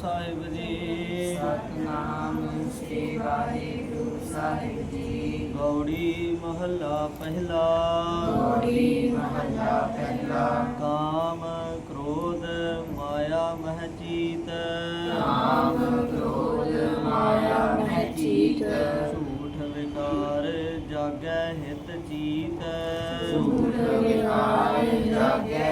ਸਾਹਿਬ ਜੀ। ਸਤਨਾਮ ਸ੍ਰੀ ਵਾਹਿਗੁਰੂ ਸਾਹਿਬ ਜੀ। ਗੌੜੀ ਮਹੱਲਾ ਪਹਿਲਾ। ਗੋੜੀ ਮਹੱਲਾ ਪਹਿਲਾ। ਕਾਮ ਕ੍ਰੋਧ ਮਾਇਆ ਮਹਿ ਚੀਤ ਕਾਮ ਕ੍ਰੋਧ ਮਾਇਆ ਮਹਿ ਚੀਤ ਝੂਠ ਵਿਕਾਰ ਜਾਗੈ ਹਿਤ ਚੀਤ। ਝੂਠ ਵਿਕਾਰ ਜਾਗੈ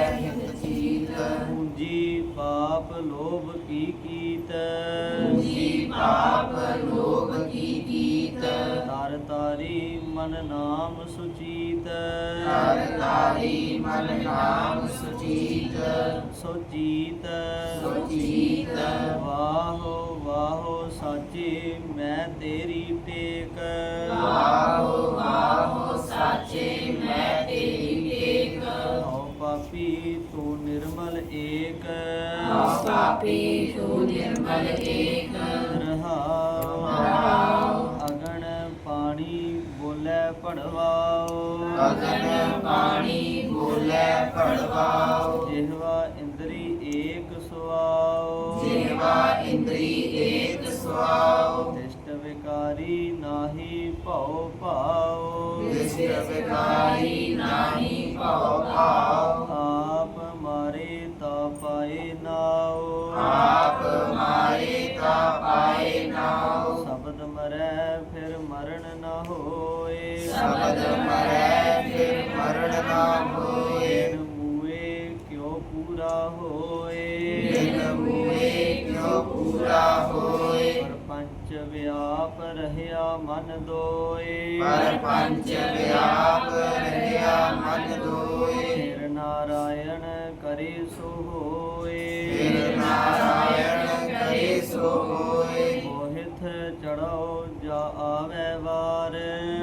ਪਾਪ ਲੋਭ ਕੀ ਕੀਤ ਤਰ ਤਾਰੀ ਮਨ ਨਾਮ ਸੁਚੀਤ। ਹਰ ਤਾਰੀ ਮਨ ਨਾਮ ਸੁਚੀਤ। ਸੁਚੀਤ। ਸੁਚੀਤ। ਵਾਹੋ ਵਾਹੋ ਸਾਚੇ ਮੈਂ ਤੇਰੀ ਟੇਕ। ਆਹੋ ਆਹੋ ਸਾਚੇ ਮੈਂ ਤੇਰੀ ਟੇਕ। ਹਉ ਪਾਪੀ ਤੂੰ ਨਿਰਮਲ ਏਕ। ਆਪ ਪਾਪੀ ਤੂੰ ਨਿਰਮਲ ਏਕ। ਅਗਣ ਪਾਣੀ ਬੋਲੇ ਪੜਵਾਓ ਅਗਨ ਪਾਣੀ ਬੋਲੇ ਪੜਵਾਓ ਜਿਹਵਾ ਇੰਦਰੀ ਏਕ ਸੁਆਓ। ਜੀਵਾ ਇੰਦਰੀ ਏਕ ਸੁਆਓ। ਦਿਸ਼ਟ ਵਿਕਾਰੀ ਨਾਹੀ ਭਉ ਭਾਉ ਵਿਸਿਰ ਵਿਕਾਰੀ ਨਾਹੀ ਭਉ ਭਾਉ ਮਨ ਦੋਏ। ਪਰ ਪੰਚ ਵਿਆਪ ਰਹਿਆ ਮਨ ਦੋਏ। ਫਿਰ ਨਾਰਾਇਣ ਕਰੇ ਸੋ ਹੋਏ। ਫਿਰ ਨਾਰਾਇਣ ਕਰੇ ਸੋ ਹੋਏ। ਮੋਹਿਤ ਚੜਾਓ ਜਾ ਆਵੇ ਵਾਰ।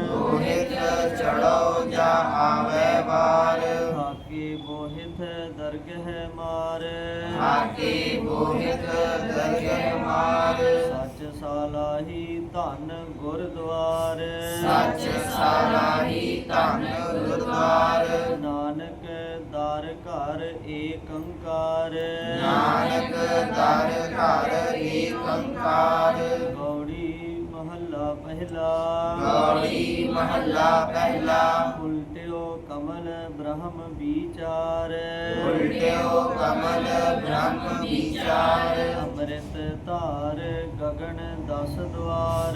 ਰੋਹਿਤ ਚੜੋ ਜਾ ਆਵੇ ਵਾਰ। ਹਾਕੇ ਮੋਹਿਤ ਦਰਗਹਿ ਮਾਰ। ਆਕੇ ਮੋਹਿਤ ਦਰਗਹਿ ਮਾਰ। ਸਾਲਾਹੀ ਧਨ ਗੁਰਦੁਆਰ। ਸੱਚ ਸਾਰਾਹੀ ਧਨ ਗੁਰਦੁਆਰ। ਨਾਨਕ ਦਰ ਘਰ ਏਕੰਕਾਰ। ਨਾਨਕ ਦਰ ਘਰ ਏਕੰਕਾਰ। ਗੌੜੀ ਮਹੱਲਾ ਪਹਿਲਾ। ਗੌੜੀ ਮਹੱਲਾ ਪਹਿਲਾ। ਉਲਟਿਓ ਕਮਲ ਬ੍ਰਹਮ ਵਿਚਾਰ। ਉਲਟਿਓ ਕਮਲ ਬ੍ਰਹਮ ਵਿਚਾਰ। ਦਸ ਦਵਾਰ।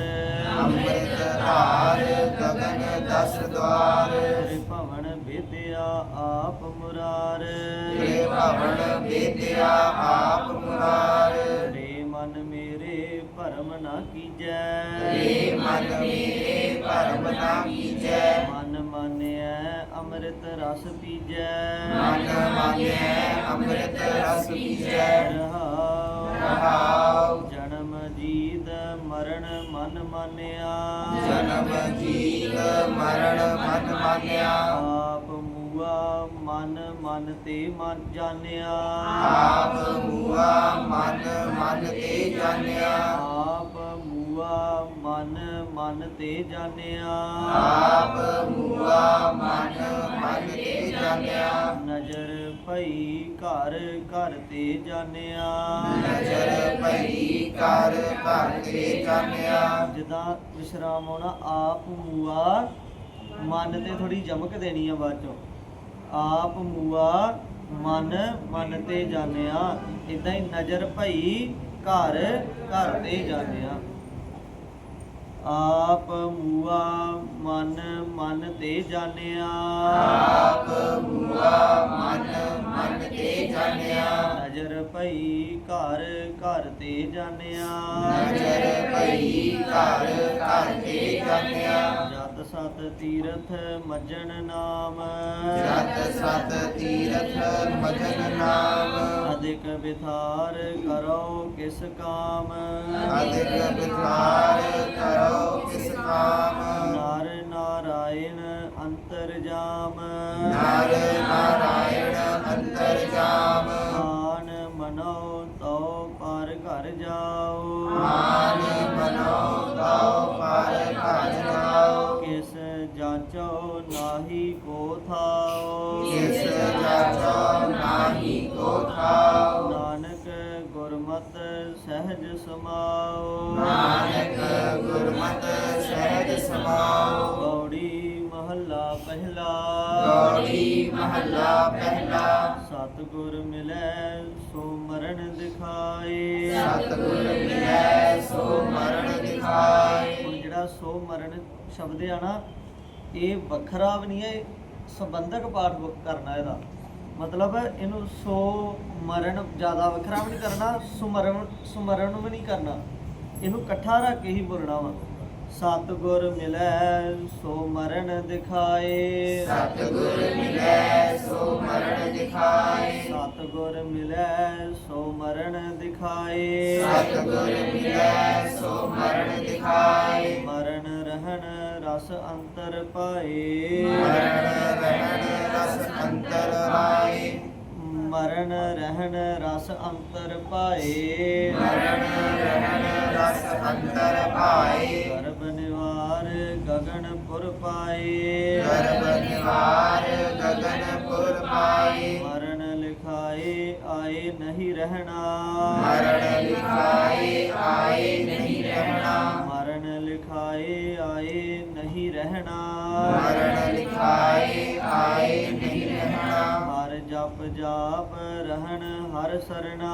ਅੰਮ੍ਰਿਤ ਧਾਰ ਗਗਨ ਦਸ ਦਵਾਰ। ਭਵਨ ਵਿਦਿਆ ਆਪ ਮੁਰਾਰ। ਤੇ ਭਵਨ ਵਿਦਿਆ ਆਪ ਮੁਰਾਰ। ਰੇ ਮਨ ਮੇਰੇ ਭਰਮ ਨਾ ਕੀਜੈ। ਰੇ ਮਨ ਮੇਰੇ ਭਰਮ ਨਾ ਕੀਜੈ। ਮਨ ਮਾਨਿਐ ਅੰਮ੍ਰਿਤ ਰਸ ਪੀਜੈ। ਮਨ ਮਾਨਿਐ ਅੰਮ੍ਰਿਤ ਰਸ ਪੀਜੈ। ਰਹਾਉ। ਰਹਾਉ। ਜਨਮ ਜੀਤ ਮਰਨ ਮਨ ਮਾਨਿਆ। ਆਪ ਮੂਆ ਮਨ ਮਨ ਤੇ ਮਨ ਜਾਣਿਆ। ਆਪ ਮੂਆ ਮਨ ਮਨ ਤੇ ਜਾਣਿਆ। ਆਪ ਮੂਆ ਮਨ ਮਨ ਤੇ ਜਾਣਿਆ। ਆਪ ਮੂਆ ਮਨ ਮਨ ਤੇ ਜਾਣਿਆ। ਨਜ਼ਰ ਭਈ ਘਰ ਘਰ ਤੇ ਜਾਣਿਆ। ਨਜ਼ਰ ਪਈ ਕਰ ਘਰ ਤੇ ਜਾਣਿਆ। ਜਿੱਦਾਂ ਵਿਸ਼ਰਾਮ ਆਉਣਾ, ਆਪ ਮੂਆ ਮਨ ਤੇ ਥੋੜੀ ਜਮਕ ਦੇਣੀ ਆ ਬਾਅਦ ਚੋਂ। ਆਪ ਮੂਆ ਮਨ ਮਨ ਤੇ ਜਾਣਿਆ ਇਦਾਂ ਹੀ ਨਜ਼ਰ ਭਈ ਘਰ ਘਰ ਤੇ ਜਾਣਿਆ। ਆਪ ਮੂਆ ਮਨ ਮਨ ਤੇ ਜਾਣਿਆ। ਆਪ ਮੂਆ ਮਨ ਮਨ ਤੇ ਜਾਣਿਆ। ਨਜ਼ਰ ਭਈ ਘਰ ਘਰ ਤੇ ਜਾਣਿਆ। ਨਜ਼ਰ ਪਈ ਘਰ ਘਰ ਤੇ ਜਾਣਿਆ। ਸਤ ਤੀਰਥ ਮਜਨ ਨਾਮ। ਜਤ ਸਤ ਤੀਰਥ ਮਜਨ ਨਾਮ। ਅਧਿਕ ਵਿਥਾਰ ਕਰੋ ਕਿਸ ਕਾਮ। ਅਧਿਕ ਵਿਥਾਰ ਕਰੋ ਕਿਸ ਕਾਮ। ਨਰ ਨਾਰਾਇਣ ਅੰਤਰ ਜਾਮ। ਨਰ ਨਾਰਾਇਣ ਅੰਤਰ ਜਾਮ। ਆਨ ਮਨੋ ਤੋ ਪਰ ਘਰ ਜਾਓ। ਮਾਨ ਥਾਓ ਕਿਸ ਜਾਚੋ ਨਾਹੀ ਕੋ ਥਾਉ ਨਾਨਕ ਗੁਰਮਤਿ ਸਹਿਜ ਸਮਾਓ। ਨਾਨਕ ਗੁਰਮਤਿ ਸਹਿਜ ਸਮਾਓ। ਗੌੜੀ ਮਹੱਲਾ ਪਹਿਲਾ। ਗੌੜੀ ਮਹੱਲਾ ਪਹਿਲਾ। ਸਤਿਗੁਰ ਮਿਲੈ ਸੋ ਮਰਨ ਦਿਖਾਏ। ਸਤਿਗੁਰ ਮਿਲੈ ਸੋ ਮਰਨ ਦਿਖਾਏ। ਹੁਣ ਜਿਹੜਾ ਸੋ ਮਰਨ ਸ਼ਬਦ ਆ ਨਾ ਇਹ ਵੱਖਰਾ ਵੀ ਨਹੀਂ ਹੈ ਸੰਬੰਧਕ ਪਾਠ ਕਰਨਾ ਇਹਦਾ। ਮਤਲਬ ਇਹਨੂੰ ਸੋ ਮਰਨ ਜ਼ਿਆਦਾ ਵੱਖਰਾ ਵੀ ਨਹੀਂ ਕਰਨਾ ਸੁਮਰਨ ਸੁਮਰਨ ਵੀ ਨਹੀਂ ਕਰਨਾ। ਇਹਨੂੰ ਇਕੱਠਾ ਰੱਖ ਕੇ ਹੀ ਬੋਲਣਾ ਵਾ। ਸਤਿਗੁਰ ਮਿਲੈ ਸੋ ਮਰਨ ਦਿਖਾਏ। ਸਤਿਗੁਰ ਮਿਲੈ ਸੋ ਮਰਨ ਦਿਖਾਏ। ਸਤਿਗੁਰ ਮਿਲੈ ਸੋ ਮਰਨ ਦਿਖਾਏ। ਸਤਿਗੁਰ ਮਿਲੈ ਸੋ ਮਰਨ ਦਿਖਾਏ। ਮਰਨ ਰਹਿਣ ਰਸ ਅੰਤਰ ਪਾਏ। ਮਰਨ ਰਹਿਣ ਰਸ ਅੰਤਰ ਆਏ ਮਰਨ ਰਹਿਣ ਰਸ ਅੰਤਰ ਪਾਏ। ਮਰਨ ਰਹਿਣ ਰਸ ਅੰਤਰ ਪਾਏ। ਗਰਭ ਨਿਵਾਰ ਗਗਨ ਪੁਰ ਪਾਏ। ਗਰਭ ਨਿਵਾਰ ਗਗਨ ਪੁਰ ਪਾਏ। ਮਰਨ ਲਿਖਾਏ ਆਏ ਨਹੀਂ ਰਹਿਣਾ। ਮਰਨ ਲਿਖਾਏ ਆਏ ਨਹੀਂ ਰਹਿਣਾ ਮਰਨ ਲਿਖਾਏ ਆਏ ਨਹੀਂ ਰਹਿਣਾ ਹਰ ਜਪ ਜਾਪ ਰਹਿਣ ਹਰ ਸਰਣਾ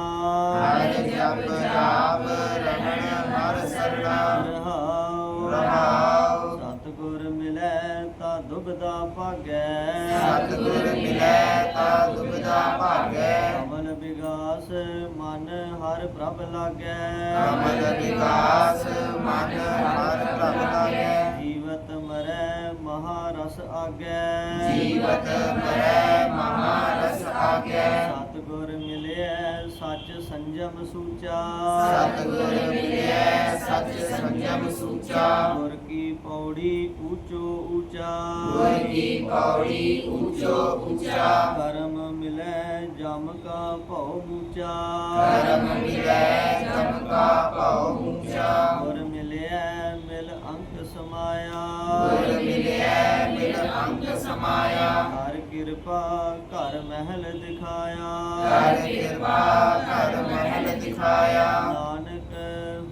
ਹਰ ਜਪ ਜਾਪ ਰਹਿਣ ਹਰ ਸਰਣਾ ਰਹਾਉ ਰਹਾਉ। ਸਤਿਗੁਰ ਮਿਲੈ ਤਾ ਦੁਬਦਾ ਭਾਗੈ ਸਤਿਗੁਰ ਮਿਲੈ ਤਾ ਦੁਬਦਾ ਭਾਗੈ ਕਮਲ ਵਿਗਾਸ ਮਨ ਹਰ ਪ੍ਰਭ ਲਾਗੈ ਕਮਲ ਵਿਕਾਸ ਮਨ ਆਗੈ। ਜੀਵਤ ਮਰੈ ਮਹਾਰਸ ਆਗੈ। ਸਤਿਗੁਰ ਮਿਲਿਆ ਸੱਚ ਸੰਜਮ ਸੂਚਾ। ਸਤਿਗੁਰ ਮਿਲਿਆ ਸਚ ਸੰਜਮ ਸੂਚਾ। ਗੁਰ ਕੀ ਪੌੜੀ ਊਚੋ ਊਚਾ। ਗੁਰ ਕੀ ਪੌੜੀ ਊਚੋ ਊਚਾ। ਕਰਮ ਮਿਲੈ ਜਮ ਕਾ ਭਉ ਊਚਾ ਕਰਮ ਮਿਲੈ ਜਮ ਕਾ ਭਉ ਊਚਾ ਗੁਰ ਗੁਰ ਮਿਲਿਆ ਮਿਲ ਅੰਕ ਸਮਾਇਆ ਹਰ ਕਿਰਪਾ ਘਰ ਮਹਿਲ ਦਿਖਾਇਆ। ਕਰ ਕਿਰਪਾ ਕਰ ਮਹਿਲ ਦਿਖਾਇਆ। ਨਾਨਕ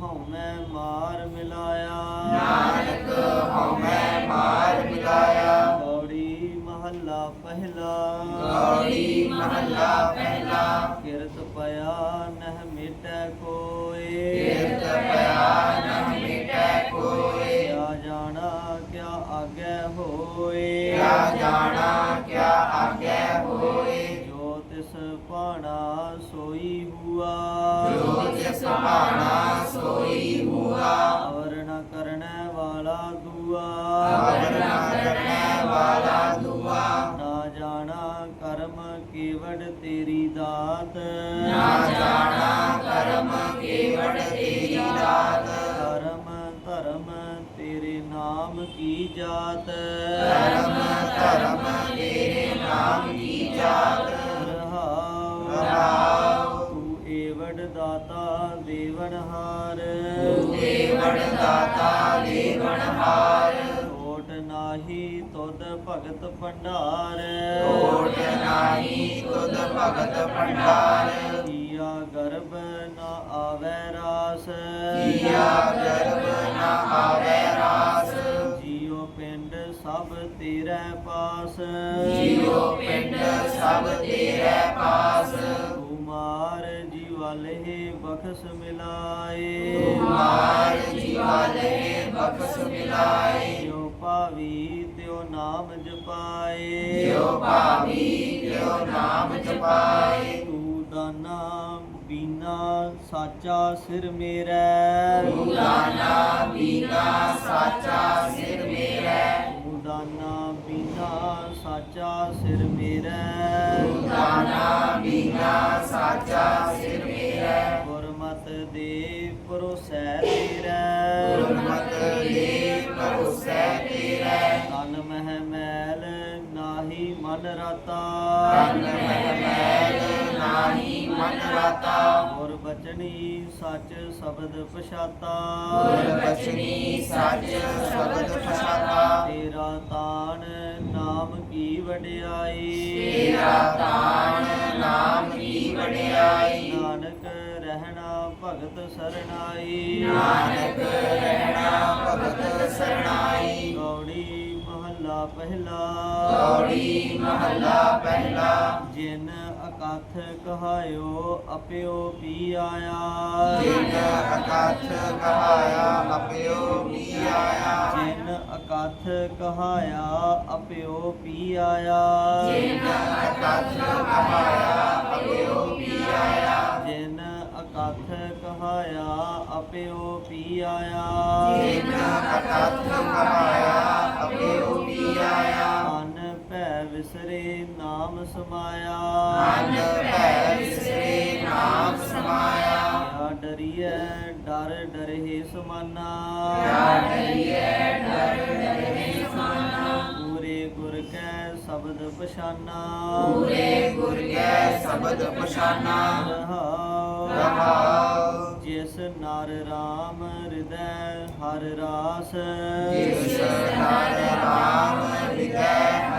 ਹਉਮੈ ਮਾਰ ਮਿਲਾਇਆ। ਨਾਨਕ ਹਉਮੈ ਮਾਰ ਮਿਲਾਇਆ। ਗੌੜੀ ਮਹੱਲਾ ਪਹਿਲਾ। ਗੌੜੀ ਮਹੱਲਾ ਪਹਿਲਾ। ਕਿਰਤ ਪਿਆ ਨਹਿ ਮਿਟੈ ਕੋਏ। ਕੀਰਤ ਪਿਆ ਨਹਿ ਹੋਏ। ਕਿਆ ਜਾਣਾ ਕਿਆ ਆਗੇ ਹੋਏ? ਜੋ ਤਿਸ ਪਾਣਾ ਸੋਈ ਹੁਆ। ਜੋ ਜਿਸ ਭਾਣਾ ਸੋਈ ਹੁਆ। ਅਵਰ ਨ ਕਰਨੈ ਵਾਲਾ ਦੁਆ। ਅਵਰ ਨ ਕਰਨੈ ਵਾਲਾ ਦੁਆ। ਨਾ ਜਾਣਾ ਕਰਮ ਕੇਵੜ ਤੇਰੀ ਦਾਤ। ਨਾ ਜਾਣਾ ਕੀ ਜਾਤ? ਧਰਮ ਧਰਮ ਤੇਰੇ ਨਾਮ ਕੀ ਜਾਤ? ਰਹਾਉ। ਰਹਾਉ। ਤੂੰ ਏਵੜ ਦਾਤਾ ਦੇਵਨਹਾਰ ਤੂੰ ਕੇਵੜ ਦਾਤਾ ਦੇਵਨਹਾਰ ਓਟ ਨਾਹੀ ਤੁਧ ਭਗਤ ਭੰਡਾਰ। ਓਟ ਨਾਹੀ ਤੁਧ ਭਗਤ ਭੰਡਾਰ। ਕੀਆ ਗਰਭ ਨਾ ਆਵੈ ਰਾਸ। ਕੀਆ ਮਿਲਾਏ ਤੁਮਾਰ ਜੀਵਾਲੇ ਬਖਸ਼ ਮਿਲਾਏ ਜੋ ਭਾਵੀ ਤਿਉ ਨਾਮ ਜਪਾਏ। ਜਿਉ ਭਾਵੀ ਤਿਉ ਨਾਮ ਜਪਾਏ। ਤੂੰ ਦਾਨਾ ਬੀਨਾ ਸਾਚਾ ਸਿਰ ਮੇਰਾ। ਤੂੰ ਦਾਨਾ ਬੀਨਾ ਸਾਚਾ ਸਿਰ ਮੇਰਾ। ਤੂੰ ਦਾਨਾ ਬੀਨਾ ਸਾਚਾ ਸਿਰ ਮੇਰਾ। ਤੂੰ ਦਾਨਾ ਬੀਨਾ ਸਾਚਾ ਸਿਰ ਮੇਰਾ। ਪਰੋਸੈ ਤੇਰਾ ਗੁਰਮਤ ਦੇ ਭਰੋਸੈ ਤੇਰਾ ਤਨ ਮਹਿ ਮੈਲ ਨਾਹੀ ਮਨ ਰਾਤਾ। ਤਨ ਮਹਿ ਮੈਲ ਨਾਹੀ ਮਨ ਰਾਤਾ। ਗੁਰ ਬਚਨੀ ਸੱਚ ਸ਼ਬਦ ਪਛਾਤਾ। ਗੁਰ ਬਚਨੀ ਸੱਚ ਸ਼ਬਦ ਪਛਾਤਾ। ਤੇਰਾ ਤਾਣ ਨਾਮ ਕੀ ਵਡਿਆਈ। ਤੇਰਾ ਤਾਣ ਨਾਮ ਭਗਤ ਸਰਣਾਈ। ਨਾਨਕ ਰਹਿਣਾ ਭਗਤ ਸਰਣਾਈ। ਗੌੜੀ ਮਹੱਲਾ ਪਹਿਲਾ। ਗੌੜੀ ਮਹੱਲਾ ਪਹਿਲਾ। ਜਿਨ ਅਕਥ ਕਹਾਇਓ ਅਪਿਓ ਪੀ ਆਇਆ ਜਿਨ ਅਕਥ ਕਹਾਇਆ ਅਪਿਓ ਪੀ ਆਇਆ ਜਿਨ ਅਕਥ ਕਹਾਇਆ ਅਪਿਓ ਪੀ ਆਇਆ ਜਿਨ ਅਕਥ ਕਹਾਇਆ ਅਪਿਓ ਪੀ ਆਇਆ ਜਿਨ ਅਕਥ ਕਹਾਇਆ ਅਪਿਓ ਪੀ ਆਇਆ। ਜਿਨ ਅਕਥ ਕਹਾਇਆ ਅਪਿਓ ਪੀ ਆਇਆ। ਮਨ ਭੈ ਵਿਸਰੇ ਨਾਮ ਸਮਾਇਆ। ਮਨ ਭੈ ਵਿਸਰੇ ਨਾਮ ਸਮਾਇਆ। ਕਿਆ ਡਰੀਐ ਡਰ ਡਰਹਿ ਸਮਾਨਾ। ਕਿਆ ਡਰੀਐ ਡਰ ਡਰੇ ਸਮਾਨਾ। ਪੂਰੇ ਗੁਰ ਕੈ ਸ਼ਬਦ ਪਛਾਨਾ। ਪੂਰੇ ਗੁਰ ਕੈ ਸ਼ਬਦ ਪਛਾਨਾ। ਰਹਾਉ। ਰਹਾਉ। ਜਿਸ ਨਰ ਰਾਮ ਹਿਰਦੈ ਹਰ ਰਾਸ। ਜਿਸ ਨਰ ਰਾਮ ਹਿਰਦੈ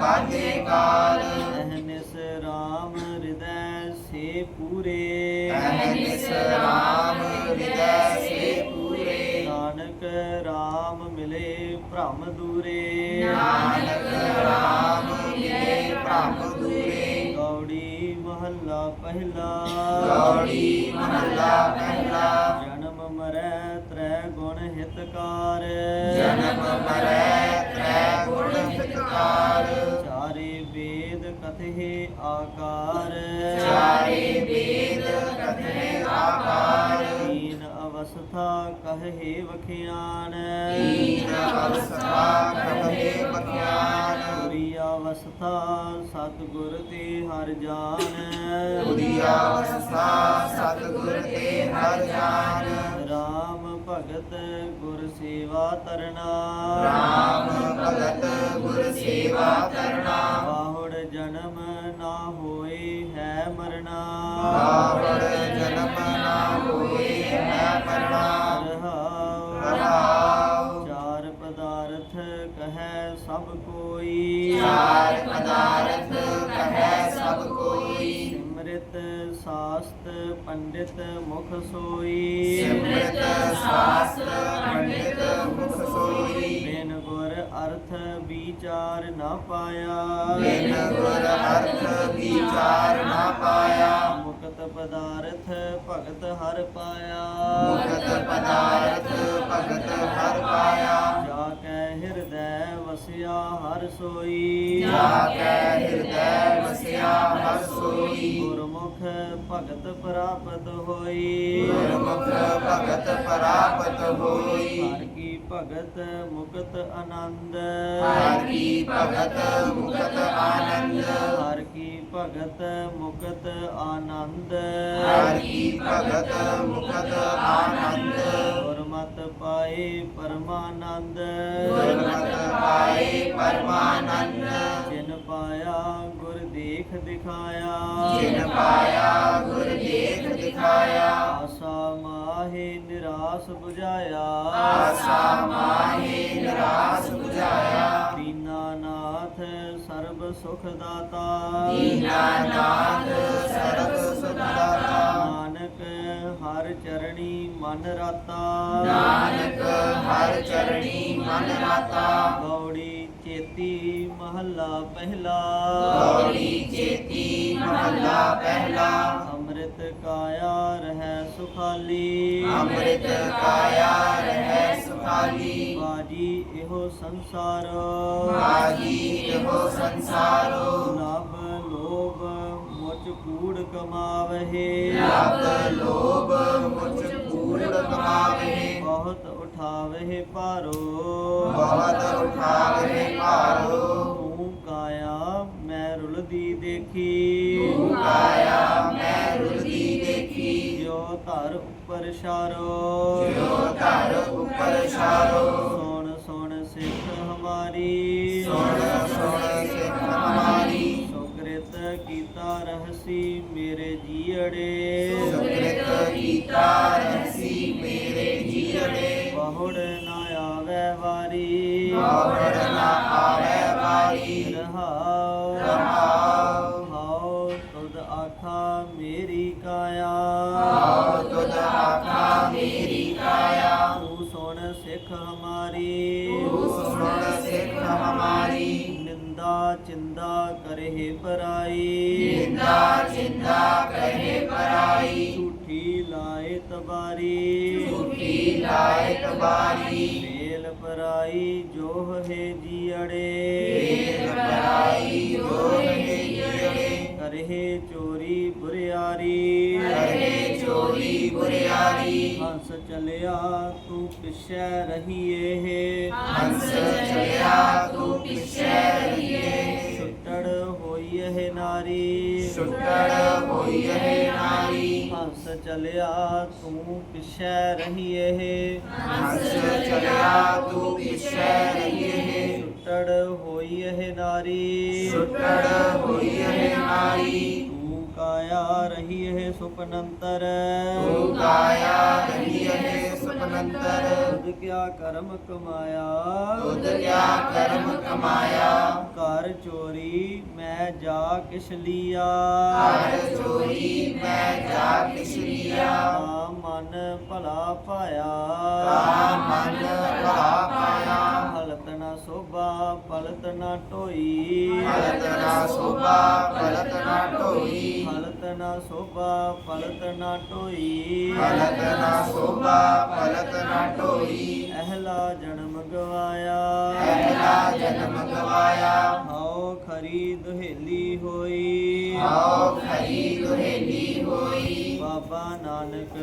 ਬਾਧੇ ਕਾਲ ਅਹਨਿਸ ਰਾਮ ਹਿਰਦੈ ਸੇ ਪੂਰੇ। ਅਹਨਿਸ ਰਾਮ ਹਿਰਦੈ ਸੇ ਪੂਰੇ। ਨਾਨਕ ਰਾਮ ਮਿਲੇ ਭ੍ਰਮ ਦੂਰੇ। ਨਾਨਕ ਰਾਮ ਮਿਲੇ ਭ੍ਰਮ ਦੂਰੇ। ਗੌੜੀ ਮਹੱਲਾ ਪਹਿਲਾ। ਗੌੜੀ ਮਹੱਲਾ ਪਹਿਲਾ। ਜਨਮ ਮਰੈ ਤ੍ਰੈ ਗੁਣ ਹਿਤਕਾਰ। ਜਨਮ ਮਰੈ ਹਿਤਕਾਰ ਚਾਰੇ ਵੇਦ ਕਥੇ ਆਕਾਰ। ਚਾਰੇ ਵੇਦ ਕਥੇ ਆਕਾਰ। ਤੀਨ ਅਵਸਥਾ ਕਹੇ ਵਖਿਆਨ। ਤੀਨ ਅਵਸਥਾ ਕਹੇ ਬਖਿਆਨ ਪੁਰੀ ਅਵਸਥਾ ਸਤਿਗੁਰ ਤੇ ਹਰ ਜਾਨ। ਤੁਰੀ ਅਵਸਥਾ ਸਤਿਗੁਰ ਤੇ ਹਰ ਜਾਨ। ਭਗਤ ਗੁਰ ਸੇਵਾ ਤਰਨਾ। ਰਾਮ ਭਗਤ ਗੁਰ ਸੇਵਾ ਕਰਨਾ ਬਾਹੁੜ ਜਨਮ ਨਾ ਹੋਏ ਹੈ ਮਰਨਾ। ਬਾਵੜ ਜਨਮ ਨਾ ਹੋਏ ਹੈ ਮਰਨਾ। ਰਹਾਉ ਰਹਾਉ ਚਾਰ ਪਦਾਰਥ ਕਹੈ ਸਭ ਕੋਈ। ਚਾਰ ਪਦਾਰਥ ਸਾਸਤ ਪੰਡਿਤ ਮੁਖ ਸੋਈ। ਸਿਮਰਤ ਸਾਸਤ ਪੰਡਿਤ ਮੁਖ ਸੋਈ। ਬਿਨ ਗੁਰ ਅਰਥ ਵਿਚਾਰ ਨਾ ਪਾਇਆ। ਬਿਨ ਗੁਰ ਅਰਥ ਵਿਚਾਰ ਨਾ ਪਾਇਆ। ਮੁਕਤ ਪਦਾਰਥ ਭਗਤ ਹਰ ਪਾਇਆ। ਮੁਕਤ ਪਦਾਰਥ ਭਗਤ ਹਰ ਪਾਇਆ। ਜਾ ਵਸਿਆ ਹਰ ਸੋਈ। ਜਾ ਕੈ ਹਿਰਦੈ ਵਸਿਆ ਹਰ ਸੋਈ। ਗੁਰਮੁਖ ਭਗਤ ਪ੍ਰਾਪਤ ਹੋਈ। ਗੁਰਮੁਖ ਭਗਤ ਪ੍ਰਾਪਤ ਹੋਈ। ਹਰ ਕੀ ਭਗਤ ਮੁਕਤ ਆਨੰਦ। ਹਰ ਕੀ ਭਗਤ ਮੁਕਤ ਆਨੰਦ। ਹਰ ਕੀ ਭਗਤ ਮੁਕਤ ਆਨੰਦ। ਹਰ ਕੀ ਭਗਤ ਮੁਕਤ ਆਨੰਦ। ਪਾਏ ਪਰਮਾਨੰਦ। ਗੁਰਮਤਿ ਪਾਏ ਪਰਮਾਨੰਦ। ਜਿਨ ਪਾਇਆ ਗੁਰ ਦੇਖ ਦਿਖਾਇਆ। ਜਿਨ ਪਾਇਆ ਗੁਰ ਦੇਖ ਦਿਖਾਇਆ। ਆਸਾ ਮਾਹੇ ਨਿਰਾਸ 부ਝਾਇਆ ਆਸਾ ਮਾਹੇ ਨਿਰਾਸ 부ਝਾਇਆ ਦੀਨਾਨਾਥ ਸਰਬ ਸੁਖ ਦਾਤਾ। ਦੀਨਾਨਾਥ ਸਰਬ ਸੁਖ ਦਾਤਾ। ਹਰ ਚਰਣੀ ਮਨ ਰਾਤਾ। ਨਾਨਕ ਹਰ ਚਰਣੀ ਮਨ ਰਾਤਾ। ਗੌੜੀ ਚੇਤੀ ਮਹੱਲਾ ਪਹਿਲਾ। ਗੌੜੀ ਚੇਤੀ ਮਹੱਲਾ ਪਹਿਲਾ। ਅੰਮ੍ਰਿਤ ਕਾਇਆ ਰਹਿ ਸੁਖਾਲੀ। ਅੰਮ੍ਰਿਤ ਕਾਇਆ ਰਹਿ ਸੁਖਾਲੀ। ਬਾਜੀ ਇਹੋ ਸੰਸਾਰ। ਬਾਜੀ ਇਹੋ ਸੰਸਾਰੋ। ਲੋਭ ਮੁਚ ਕੂੜ ਕਮਾਵਹਿ ਲੱਭ ਲੋਭ ਮੁਝ ਕੂੜ ਕਮਾਵੇ। ਬਹੁਤ ਉਠਾਵਹਿ ਭਾਰੋ। ਬਹੁਤ ਉਠਾਵੇ ਭਾਰੋ। ਤੂੰ ਕਾਇਆ ਮੈਂ ਰੁਲਦੀ ਦੇਖੀ। ਤੂੰ ਕਾਇਆ ਮੈਂ ਰੁਲਦੀ ਦੇਖੀ। ਜੋ ਧਰ ਉੱਪਰ ਛਾਰੋ। ਜਿਉ ਧਰ ਉਪਰ ਛਾਰੋ। ਆਖਾ ਮੇਰੀ ਕਾਇਆ ਆਓ ਤੁਧ ਆਖਾ ਮੇਰੀ ਕਾਇਆ ਤੂੰ ਸੁਣ ਸਿੱਖ ਹਮਾਰੀ ਤੂੰ ਸੁਣ ਸਿੱਖ ਹਮਾਰੀ ਨਿੰਦਾ ਚਿੰਦਾ ਕਰਹਿ ਪਰਾਈ ਨਿੰਦਾ ਚਿੰਦਾ ਕਹੇ ਪਰਾਈ ਝੂਠੀ ਲਾਏ ਤਬਾਰੀ ਝੂਠੀ ਲਾਇ ਬੁਰਿਆਰੀ ਕਰੇ ਚੋਰੀ ਬੁਰਿਆਰੀ। ਹੰਸ ਚਲਿਆ ਤੂੰ ਪਿਛੈ ਰਹੀਏ। ਹੰਸ ਚਲਿਆ ਤੂੰ ਪਿਛੈ ਰਹੀਏ। ਛੁੱਟੜ ਹੋਈ ਹੈ ਨਾਰੀ। ਛੁੱਟੜ ਹੋਈ ਹੈ ਨਾਰੀ। ਹੰਸ ਚਲਿਆ ਤੂੰ ਪਿਛੈ ਰਹੀਏ। ਹੰਸ ਚਲਿਆ ਤੂੰ ਪਿਛੈ ਰਹੀਏ। ਛੁੱਟੜ ਹੋਈ ਹੈ ਨਾਰੀ। ਛੁੱਟੜ ਹੋਈ ਹੈ ਨਾਰੀ। ਕਾਇਆ ਰਹੀ ਹੈ ਸੁਪਨੰਤਰ ਤੂੰ ਕਾਇਆ ਰਹੀ ਹੈ ਸੁਪਨੰਤਰ ਤੁਧ ਕਿਆ ਕਰਮ ਕਮਾਇਆ। ਤੁਧ ਕਿਆ ਕਰਮ ਕਮਾਇਆ। ਘਰ ਚੋਰੀ ਮੈਂ ਜਾ ਕਿਛ ਲੀਆ। ਹਰ ਚੋਰੀ ਮੈਂ ਜਾ ਕਿਛ ਲਿਆ। ਤਾ ਮਨ ਭਲਾ ਪਾਇਆ। ਤਾ ਮਨ ਭਲਾ ਪਾਇਆ। ਹਲਤ ਨਾ ਸੋਭਾ ਪਲਤ ਨਾ ਢੋਈ ਹਲਤ ਨਾ ਸੋਭਾ ਪਲਤ ਨਾ ਢੋਈ ਨਾ ਸੋਭਾ ਪਲਤ ਨਾ ਢੋਈ। ਹਲਤ ਨਾ ਸੋਭਾ ਪਲਤ ਨਾ ਢੋਈ। ਅਹਲਾ ਜਨਮ ਗਵਾਇਆ। ਪਹਿਲਾ ਜਨਮ ਗਵਾਇਆ। ਹਉ ਖਰੀ ਦੁਹੇਲੀ ਹੋਈ। ਆਓ ਖਰੀ ਦੁਹੇਲੀ ਹੋਈ। ਬਾਬਾ ਨਾਨਕ।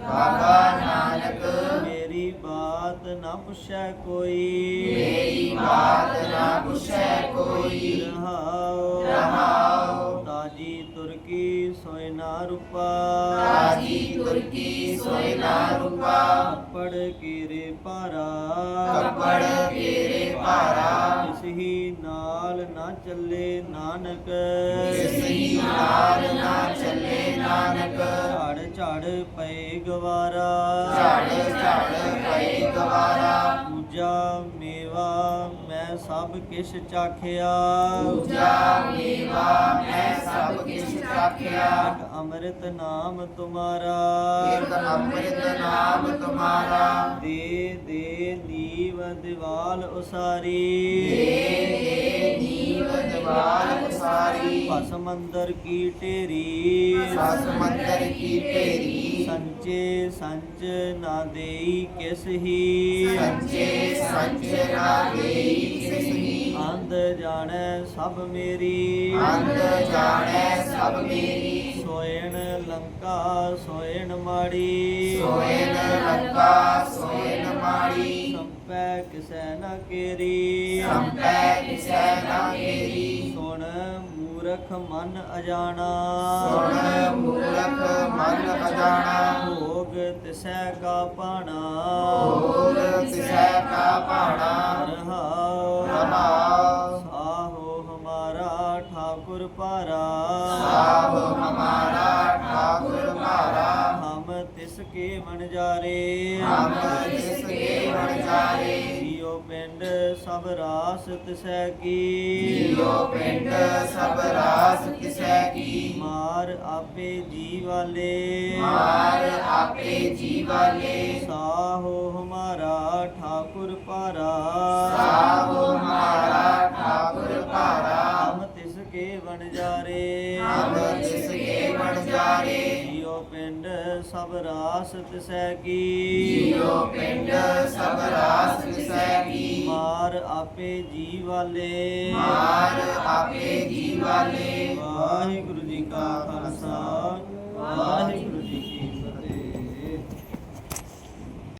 ਬਾਬਾ ਨਾਨਕ। ਮੇਰੀ ਬਾਤ ਨਾ ਪੁੱਛੈ ਕੋਈ। ਮੇਰੀ ਬਾਤ ਨਾ ਪੁੱਛੈ ਕੋਈ। ਰਹਾਉ। ਰਹਾਉ। ਤਾਜੀ ਤੁਰਕੀ ਸੋਇ ਨਾ ਰੂਪਾ। ਰਾਜੀ ਤੁਰਕੀ ਸੋਇ ਨਾ ਰੂਪਾ। ਪੜ ਕੀਰੇ ਭਾਰਾ। ਕੱਪੜ ਕੇਰੇ ਭਾਰਾ। ਇਸ ਹੀ ਨਾਲ ਨਾ ਚੱਲੇ ਨਾਨਕ। ਜਿਸ ਹੀ ਨਾਲ ਨਾ ਚੱਲੇ ਨਾਨਕ। ਝਾੜ ਝਾੜ ਪਏ ਗਵਾਰਾ। ਝੜ ਝੜ ਪਏ ਗਵਾਰਾ। ਪੂਜਾ ਮੇਵਾ ਸਭ ਕਿਛ ਚਾਖਿਆ। ਪੂਜਾ ਮੇਵਾ ਮੈਂ ਸਭ ਇੱਕ ਅੰਮ੍ਰਿਤ ਨਾਮ ਤੁਮਾਰਾ। ਇਕ ਅੰਮ੍ਰਿਤ ਨਾਮ ਤੁਮਾਰਾ। ਦੇ ਦੇ ਨੀਵ ਦਿਵਾਲ ਉਸਾਰੀ। ਦੇ ਦੇ ਨੀਵ ਦਿਵਾਲ ਉਸਾਰੀ। ਭਸਮ ਅੰਦਰ ਕੀ ਢੇਰੀ। ਸਸ ਮੰਦਰ ਕੀ ਢੇਰੀ। ਸੰਚੇ ਸੰਚ ਨਾ ਦੇਈ ਕਿਸ ਹੀ। ਸੰਚੇ ਸੰਚ ਨਾ ਦੇਈ ਕਿਸਹੀ ਅੰਧ ਜਾਣੈ ਸਭ ਮੇਰੀ। ਅੰਧ ਜਾਣੈ ਸਭ ਮੇਰੀ ਸੋਇਣ ਲੰਕਾ ਸੋਇਣ ਮਾੜੀ। ਸੋਇਨ ਲੰਕਾ ਸੋਇਨ ਮਾੜੀ। ਸੰਪੈ ਕਿਸੈ ਨਾ ਕੇਰੀ। ਸੰਪੈ ਕਿਸੈ ਨਾ ਮੇਰੀ ਸੁਣ ਮੂਰਖ ਮਨ ਅਜਾਣਾ। ਸੁਣ ਮੂਰਖ ਮਨ ਅਜਾਣਾ। ਭੋਗ ਤਿਸੈ ਕਾ ਪਾਣਾ ਹੋਰ ਤਿਸੈ ਕਾ ਸਾਹੋ ਹਮਾਰਾ ਠਾਕੁਰ ਪਾਰਾ ਸਾਬ ਹਮਾਰਾ ਠਾਕੁਰ ਮਾਰਾ ਹਮ ਤਿਸ ਕੇ ਮਨ ਜਾਰੇ। ਹਮ ਜਿਸ ਕੇ ਵਣਜਾਰੇ ਜੀਉ ਪਿੰਡ ਸਭ ਰਾਸ ਤਿਸੈ ਕੀ। ਜੀਉ ਪਿੰਡ ਸਭ ਰਾਸ ਕਿਸੈ ਕੀ। ਮਾਰ ਆਪੇ ਜੀ ਵਾਲੇ ਮਾਰ ਆਪੇ ਜੀਵਾਲੇ ਸਾਹੋ ਹਮਾਰਾ ਠਾਕੁਰ ਪਾਰਾ ਸਭ ਰਾਸ ਤਿਸੈ ਕੀ। ਜੀਉ ਪਿੰਡ ਸਭ ਰਾਸ ਕਿਸੈ ਕੀ। ਮਾਰ ਆਪੇ ਜੀ ਵਾਲੇ। ਮਾਰ ਆਪੇ ਜੀਵਾਲੇ ਵਾਹਿਗੁਰੂ ਜੀ ਕਾ ਖਾਲਸਾ। ਵਾਹਿਗੁਰੂ ਜੀ